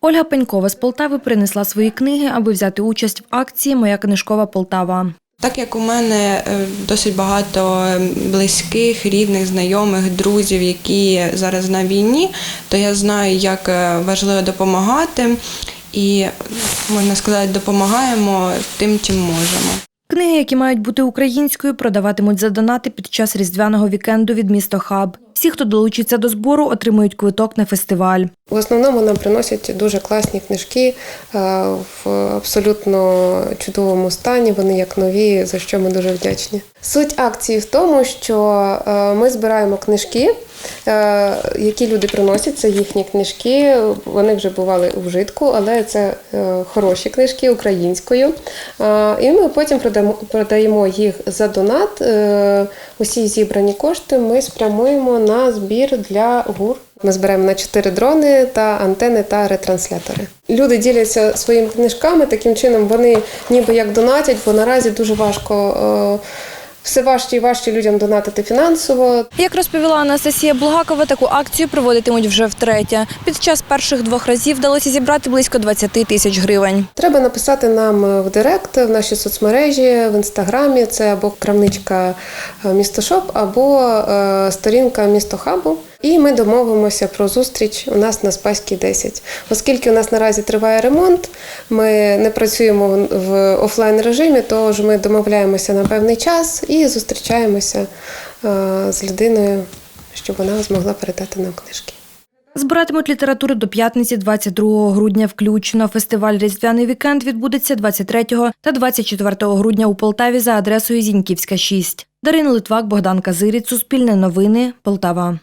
Ольга Пенькова з Полтави принесла свої книги, аби взяти участь в акції Моя книжкова Полтава. Так як у мене е, досить багато близьких, рідних, знайомих, друзів, які зараз на війні, то я знаю, як е, важливо допомагати, і можна сказати, допомагаємо тим, чим можемо. Книги, які мають бути українською, продаватимуть за донати під час різдвяного вікенду від місто Хаб. Всі, хто долучиться до збору, отримують квиток на фестиваль. В основному нам приносять дуже класні книжки е, в абсолютно чудовому стані. Вони як нові, за що ми дуже вдячні. Суть акції в тому, що е, ми збираємо книжки, які люди приносять. Це їхні книжки. Вони вже бували у вжитку, але це е, хороші книжки українською. Е, І ми потім продаємо, їх за донат. Е, Усі зібрані кошти ми спрямуємо на збір для ГУР. Ми зберемо на 4 дрони та антени та ретранслятори. Люди діляться своїми книжками. Таким чином вони ніби як донатять, бо наразі дуже важко. Е, Все важче і важче людям донатити фінансово. Як розповіла Анастасія Булгакова, таку акцію проводитимуть вже втретє. Під час перших двох разів вдалося зібрати близько 20 тисяч гривень. Треба написати нам в Директ, в наші соцмережі, в інстаграмі. Це або крамничка е, місто Шоп, або е, сторінка місто Хабу. І ми домовимося про зустріч у нас на Спаській 10. Оскільки у нас наразі триває ремонт, ми не працюємо в- в офлайн режимі, тож ми домовляємося на певний час і зустрічаємося е, з людиною, щоб вона змогла передати нам книжки. Збиратимуть літературу до п'ятниці 22 грудня включно. Фестиваль Різдвяний вікенд відбудеться 23 та 24 грудня у Полтаві за адресою Зіньківська, 6. Дарина Литвак, Богдан Казиріць, Суспільне новини, Полтава.